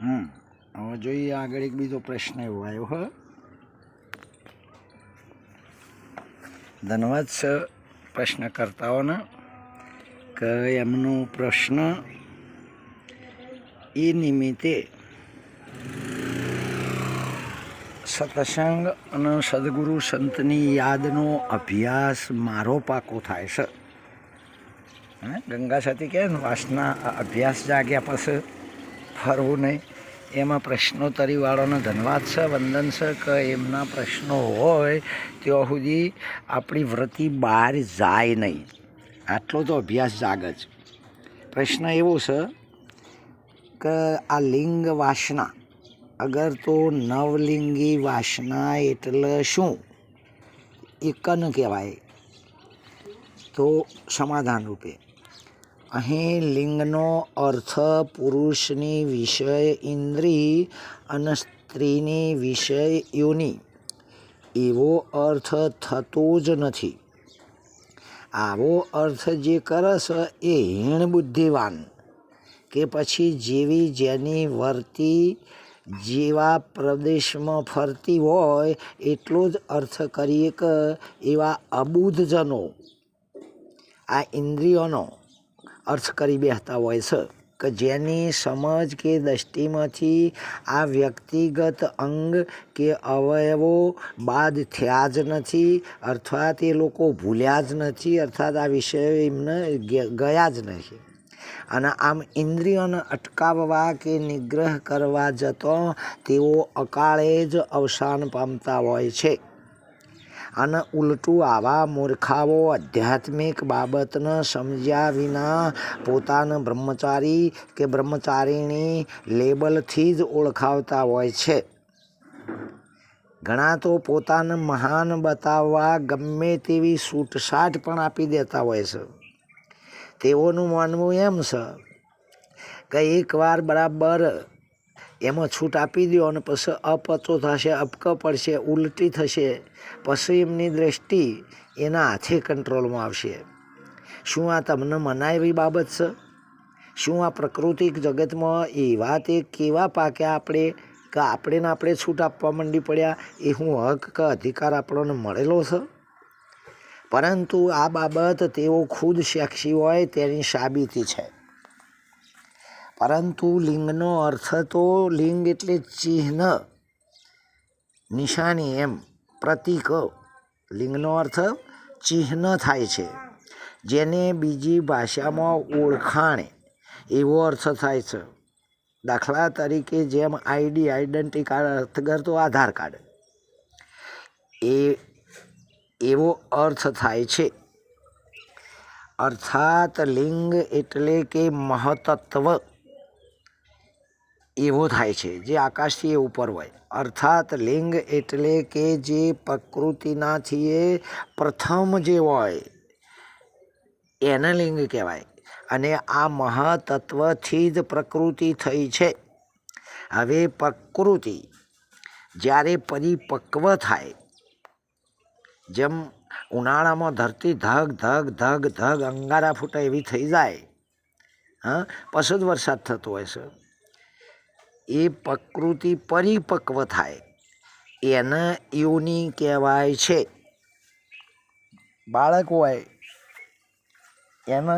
હમ. હવે જોઈએ આગળ એક બીજો પ્રશ્ન એવો આવ્યો, હ. ધન્યવાદ સર પ્રશ્નકર્તાઓને, કે એમનો પ્રશ્ન એ નિમિત્તે સત્સંગ અને સદગુરુ સંતની યાદનો અભ્યાસ મારો પાકો થાય છે. ગંગા સતી કહે વાસના અભ્યાસ જાગ્યા પછી ફરવું નહીં. એમાં પ્રશ્નોત્તરીવાળાનો ધન્યવાદ છે, વંદન છે, કે એમના પ્રશ્નો હોય ત્યાં સુધી આપણી વૃત્તિ બહાર જાય નહીં. આટલો તો અભ્યાસ જાગ જ. પ્રશ્ન એવો છે કે આ લિંગ વાસના, અગર તો નવલિંગી વાસના એટલે શું? એકન કન કહેવાય. તો સમાધાન રૂપે. અહીં લિંગનો અર્થ પુરુષની વિષય ઇન્દ્રિય અને સ્ત્રીની વિષય યોની. એવો અર્થ થતો જ નથી. આવો અર્થ જે કરે એ હીણ બુદ્ધિવાન, કે પછી જેવી જેની વર્તી જેવા પ્રદેશમાં ફરતી હોય, એટલો જ અર્થ કરીએ કે એવા અબુધજનો. આ ઇન્દ્રિયોનો અર્થ કરી બેસતા હોય છે કે જેની સમજ કે દ્રષ્ટિમાંથી આ વ્યક્તિગત અંગ કે અવયવો બાદ થયા જ નથી, અર્થાત એ લોકો ભૂલ્યા જ નથી, અર્થાત આ વિષયો એમને ગયા જ નથી. અને આમ ઇન્દ્રિયોને અટકાવવા કે નિગ્રહ કરવા જતો તેઓ અકાળે જ અવસાન પામતા હોય છે. અને ઉલટું આવા મૂર્ખાઓ આધ્યાત્મિક બાબતને સમજ્યા વિના પોતાને બ્રહ્મચારી કે બ્રહ્મચારીણી લેબલથી જ ઓળખાવતા હોય છે. ઘણા તો પોતાને મહાન બતાવવા ગમે તેવી છૂટછાટ પણ આપી દેતા હોય છે. તેઓનું માનવું એમ છે કે એકવાર બરાબર એમાં છૂટ આપી દો અને પછી અપચો થશે, અપક પડશે, ઉલટી થશે. પછી એમની દ્રષ્ટિ એના હાથે કંટ્રોલમાં આવશે. શું આ તમને મનાય એવી બાબત છે? શું આ પ્રકૃતિક જગતમાં એવા તે કેવા પાક્યા આપણે? કે આપણે ને આપણે છૂટ આપવા માંડી પડ્યા, એ હું હક કે અધિકાર આપણને મળેલો છે? પરંતુ આ બાબત તેઓ ખુદ સાક્ષી હોય તેની સાબિતી છે. પરંતુ લિંગનો અર્થ તો લિંગ એટલે ચિહ્ન. નિશાની એમ પ્રતીક. લિંગનો અર્થ ચિહ્ન થાય છે. જેને બીજી ભાષામાં ઓળખાણ. એવો અર્થ થાય છે. દાખલા તરીકે જેમ આઈડી, આઈડેન્ટિટી કાર્ડ અર્થગર તો આધાર કાર્ડ. એ, એવો અર્થ થાય છે. અર્થાત લિંગ એટલે કે મહતત્વ. એવો થાય છે, જે આકાશથી એ ઉપર હોય. અર્થાત લિંગ એટલે કે જે પ્રકૃતિનાથી એ પ્રથમ જે હોય, એને લિંગ કહેવાય. અને આ મહાતત્વથી જ પ્રકૃતિ થઈ છે. હવે પ્રકૃતિ જ્યારે પરિપક્વ થાય, જેમ ઉનાળામાં ધરતી ધગ ધગ ધગ ધગ અંગારા ફૂટે એવી થઈ જાય, હા, પછી જ વરસાદ થતો હોય છે. એ પ્રકૃતિ પરિપક્વ થાય. એને યોની કહેવાય છે. બાળક હોય, એને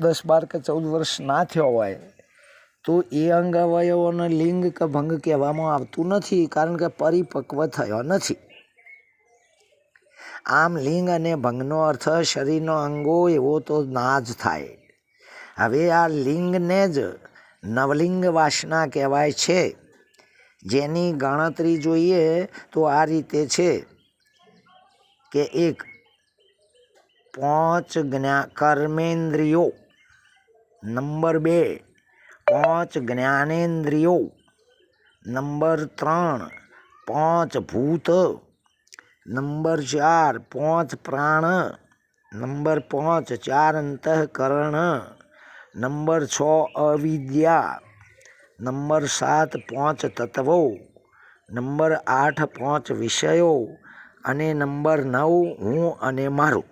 દસ, બાર કે ચૌદ વર્ષ ના થયો હોય, તો એ અંગ અવયવોને લિંગ કે ભંગ કહેવામાં આવતું નથી, કારણ કે પરિપક્વ થયો નથી. આમ લિંગ અને ભંગનો અર્થ શરીરનો અંગો એવો તો ના જ થાય. હવે આ લિંગને જ નવલિંગ વાસના કહેવાય છે. જેની ગણતરી જોઈએ તો આ રીતે છે કે એક પાંચ જ્ઞા, કર્મેન્દ્રિયો. નંબર બે, પાંચ જ્ઞાનેન્દ્રિયો. નંબર ત્રણ, પાંચ ભૂત. નંબર ચાર, પાંચ પ્રાણ. નંબર પાંચ ચાર અંતઃકરણ. નંબર છ, અવિદ્યા. નંબર સાત, પાંચ તત્વો. નંબર આઠ, પાંચ વિષયો. અને નંબર નવ, હું અને મારું.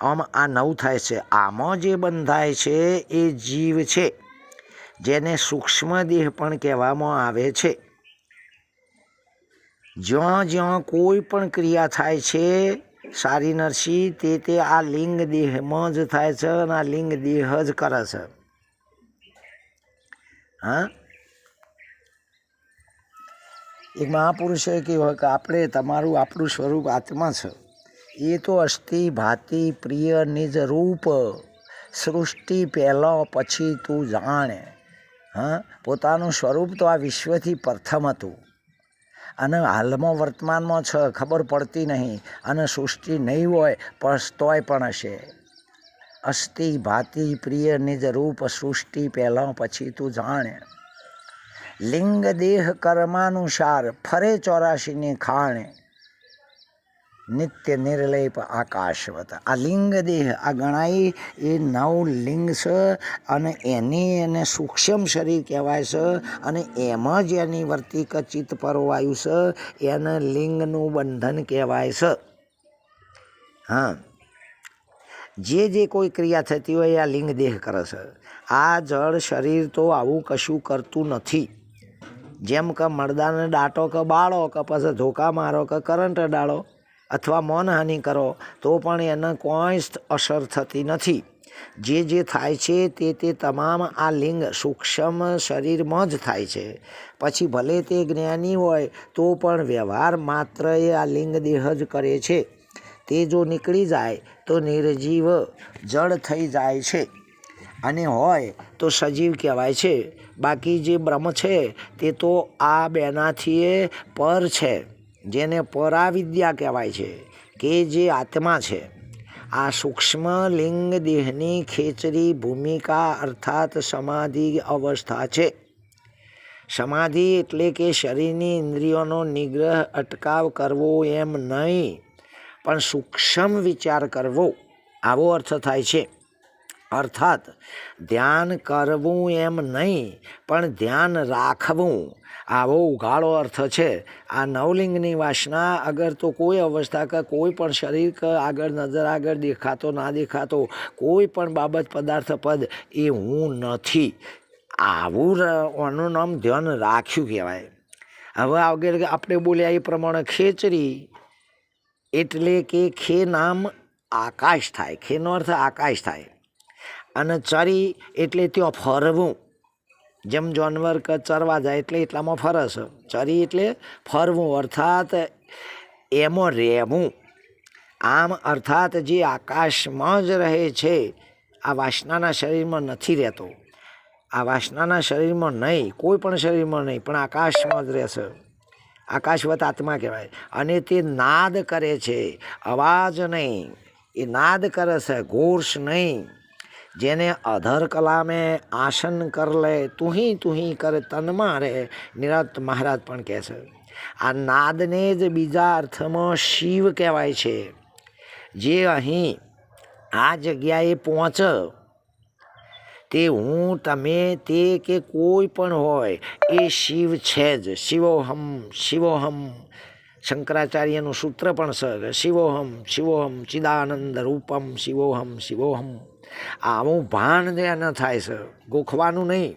આમ આ નવ થાય છે. આમાં જે બંધાય છે એ જીવ છે. જેને સૂક્ષ્મ દેહ પણ કહેવામાં આવે છે. જ્યાં જ્યાં કોઈ પણ ક્રિયા થાય છે સારી નરસી, તે તે આ લિંગ દેહમાં જ થાય છે અને આ લિંગ દેહ જ કરે છે. હા? એક મહાપુરુષે કહેવાય કે આપણે તમારું આપણું સ્વરૂપ આત્મા છે. એ તો અસ્થિ ભાતિ પ્રિય નિજ રૂપ, સૃષ્ટિ પહેલાં પછી તું જાણે. હા? પોતાનું સ્વરૂપ તો આ વિશ્વથી પ્રથમ હતું. અને હાલમાં વર્તમાનમાં છે, ખબર પડતી નહીં. અને સૃષ્ટિ નહીં હોય, પણ તોય પણ હશે. અસ્થિ ભાતિ પ્રિય નિજ રૂપ સૃષ્ટિ પહેલાં પછી તું જાણે. લિંગ દેહ કર્માનુસાર ફરે ચોરાશીની ખાણે. નિત્ય નિર્લેપ આકાશવત. આ લિંગ દેહ આ ગણાય એ નવ લિંગ છે અને એની એને સૂક્ષ્મ શરીર કહેવાય છે અને એમાં જ એની વર્તિક ચિત્ત પરવાયું છે એને લિંગનું બંધન કહેવાય છે હા. જે જે કોઈ ક્રિયા થતી હોય આ લિંગ દેહ કરે છે આ જળ શરીર તો આવું કશું કરતું નથી. જેમ કે મરદાને દાટો કે બાળો કે પછી ધોકા મારો કે કરંટ ડાળો. અથવા મૌનહાનિ કરો, તો પણ એને કોઈ અસર થતી નથી. જે જે થાય છે તે તે તમામ આ લિંગ સૂક્ષ્મ શરીરમાં જ થાય છે. પછી ભલે તે જ્ઞાની હોય, તો પણ વ્યવહાર માત્ર એ આ લિંગ દેહ જ કરે છે. તે જો નીકળી જાય, તો નિર્જીવ જળ થઈ જાય છે. અને હોય, તો સજીવ કહેવાય છે. બાકી જે બ્રહ્મ છે, તે તો આ બેનાથી પર છે. જેને પરાવિદ્યા કહેવાય છે, કે જે આત્મા છે. આ સૂક્ષ્મ લિંગ દેહની ખેંચરી ભૂમિકા અર્થાત સમાધિ અવસ્થા છે. સમાધિ એટલે કે શરીરની ઇન્દ્રિયોનો નિગ્રહ, અટકાવ કરવો એમ નહીં, પણ સૂક્ષ્મ વિચાર કરવો. આવો અર્થ થાય છે. અર્થાત, ધ્યાન કરવું એમ નહીં, પણ ધ્યાન રાખવું. આવો ઉઘાડો અર્થ છે. આ નવલિંગની વાસના અગર તો કોઈ અવસ્થા કે કોઈ પણ શરીર કે આગળ નજર આગળ દેખાતો, ના દેખાતો, કોઈ પણ બાબત પદાર્થ પદ, એ હું નથી. આવું આનું નામ ધ્યાન રાખ્યું કહેવાય. હવે આગળ આપણે બોલ્યા એ પ્રમાણે ખેચરી એટલે કે ખે નામ આકાશ થાય. ખેનો અર્થ આકાશ થાય. અને ચરી એટલે ત્યાં ફરવું. જેમ જાનવર કે ચરવા જાય એટલે એટલામાં ફરસ ચરી એટલે ફરવું, અર્થાત એમાં રહેવું. આમ અર્થાત જે આકાશમાં જ રહે છે, આ વાસનાના શરીરમાં નથી રહેતો. આ વાસનાના શરીરમાં નહીં, કોઈ પણ શરીરમાં નહીં, પણ આકાશમાં જ રહેશે. આકાશવત આત્મા કહેવાય. અને તે નાદ કરે છે, અવાજ નહીં. એ નાદ કરે છે ઘોષ નહીં. જેને અધર કલામે આસન કર લે, તુહી તુહી કરે તનમાં રે નિરત મહારાજ પણ કહે છે. આ નાદને જ બીજા અર્થમાં શિવ કહેવાય છે. જે અહીં આ જગ્યાએ પહોંચ, તે હું, તમે, તે કે કોઈ પણ હોય, એ શિવ છે જ. શિવોહમ શિવોહમ. શંકરાચાર્યનું સૂત્ર પણ છે શિવોહમ શિવોહમ, ચિદાનંદ રૂપમ, શિવોહમ શિવોહમ. આવું ભાન ન થાય છે ગોખવાનું નહીં.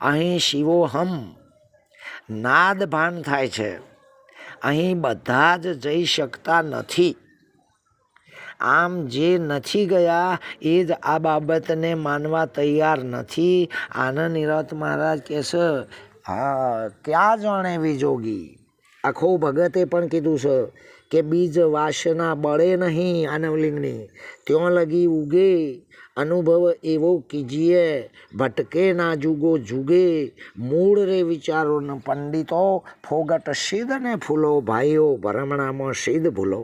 અહીં શિવોહમ નાદ ભાન થાય છે. અહીં બધા જ જઈ શકતા નથી. આમ જે નથી ગયા, એ જ આ બાબતને માનવા તૈયાર નથી. આનંદ નિરત મહારાજ કહે છે હા ક્યાં જાણે વિજોગી? આખો ભગતે પણ કીધું છે કે બીજ વાસના બળે નહીં આનવલિંગની ત્યાં લગી ઉગે, અનુભવ એવો કીજીએ ભટકે ના જુગો જુગે. મૂળ રે વિચારો પંડિતો ફોગટ સિદ્ધ ને ફૂલો ભાઈઓ ભરમણામાં સિદ્ધ ભૂલો.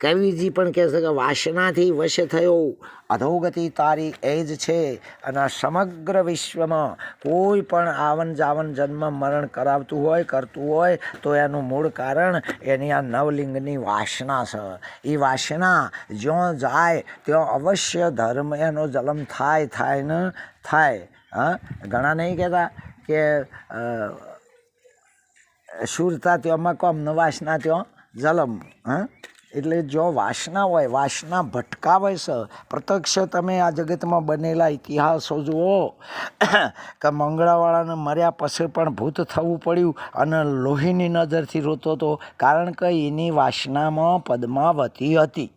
કવિજી પણ કહે છે કે વાસનાથી વશ થયો. અધોગતિ તારી એ જ છે અને આ સમગ્ર વિશ્વમાં કોઈ પણ આવન જાવન જન્મ મરણ કરાવતું હોય, કરતું હોય, તો એનું મૂળ કારણ એની આ નવલિંગની વાસના છે. એ વાસના જ્યાં જાય, ત્યાં અવશ્ય ધર્મ એનો જલમ થાય થાય ને થાય. હા? ઘણા નહીં કહેતા કે શૂરતા ત્યાંમાં કમ વાસના ત્યાં જલમ. હા? એટલે જો વાસના હોય, વાસના ભટકાવે છે પ્રત્યક્ષ તમે આ જગતમાં બનેલા ઇતિહાસો જુઓ, કે મંગળાવાળાને મર્યા પછી પણ ભૂત થવું પડ્યું અને લોહીની નજરથી રોતો હતો કારણ કે એની વાસનામાં પદ્માવતી હતી.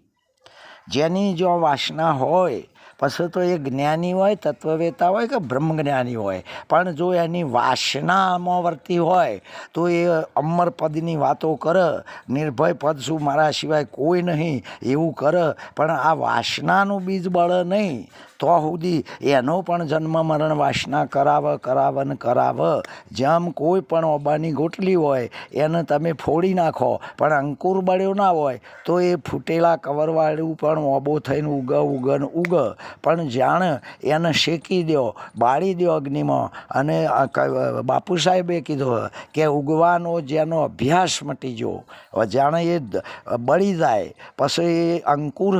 જેની જો વાસના હોય પછી તો એ જ્ઞાની હોય, તત્વવેતા હોય કે બ્રહ્મજ્ઞાની હોય. પણ જો એની વાસનામાં વર્તી હોય, તો એ અમર પદની વાતો કરે, નિર્ભય પદ શું મારા સિવાય કોઈ નહીં, એવું કરે. પણ આ વાસનાનું બીજ બળ નહીં. તો સુધી એનો પણ જન્મ મરણ વાસના કરાવ, કરાવન કરાવ. જેમ કોઈ પણ ઓબાની ગોટલી હોય, એને તમે ફોડી નાખો, પણ અંકુર બળ્યો ના હોય, તો એ ફૂટેલા કવરવાળું પણ ઓબો થઈને ઉગ ઉગ ને ઉગ. પણ જાણે એને શેકી દો બાળી દો અગ્નિમાં. અને બાપુ સાહેબે કીધું કે ઉગવાનો જેનો અભ્યાસ મટી ગયો જાણે એ બળી જાય. પછી એ અંકુર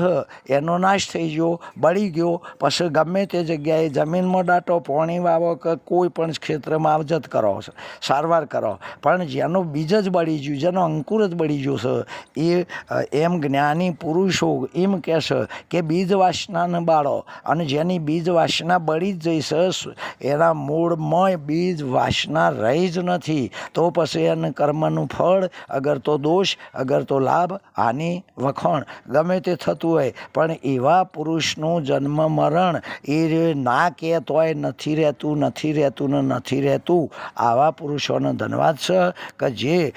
એનો નાશ થઈ ગયો, બળી ગયો પછી ગમે તે જગ્યાએ જમીનમાં દાટો પોણી વાવો કે કોઈ પણ ક્ષેત્રમાં આવજત કરો, સારવાર કરો. પણ જેનો બીજ જ બળી ગયું, જેનો અંકુર જ બળી ગયું છે, એ એમ જ્ઞાની પુરુષો એમ કહેશે કે બીજ વાસનાને બાળો. અને જેની બીજ વાસના બળી જ જઈ એના મૂળમાં બીજ વાસના રહી જ નથી. તો પછી એને કર્મનું ફળ, અગર તો દોષ, અગર તો લાભ, હાનિ, વખણ, ગમે તે થતું હોય. પણ એવા પુરુષનું જન્મ મરણ એ ના કે તોય નથી રહેતું નથી રહેતું ને નથી રહેતું. આવા પુરુષોનો ધન્યવાદ છે કે જે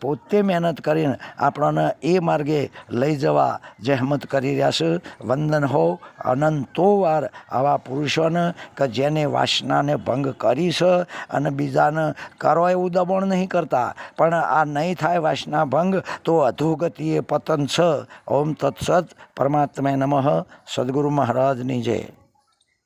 પોતે મહેનત કરીને આપણને એ માર્ગે લઈ જવા જહેમત કરી રહ્યા છે. વંદન હો, અનંતો વાર આવા પુરુષોને કે જેને વાસનાને ભંગ કરી છે અને બીજાને કરો એવું દબાણ નહીં કરતા. પણ આ નહીં થાય વાસના ભંગ, તો અધોગતિએ પતન છે. ઓમ તત્સત પરમાત્માય નમઃ. સદગુરુ મહારાજની જય.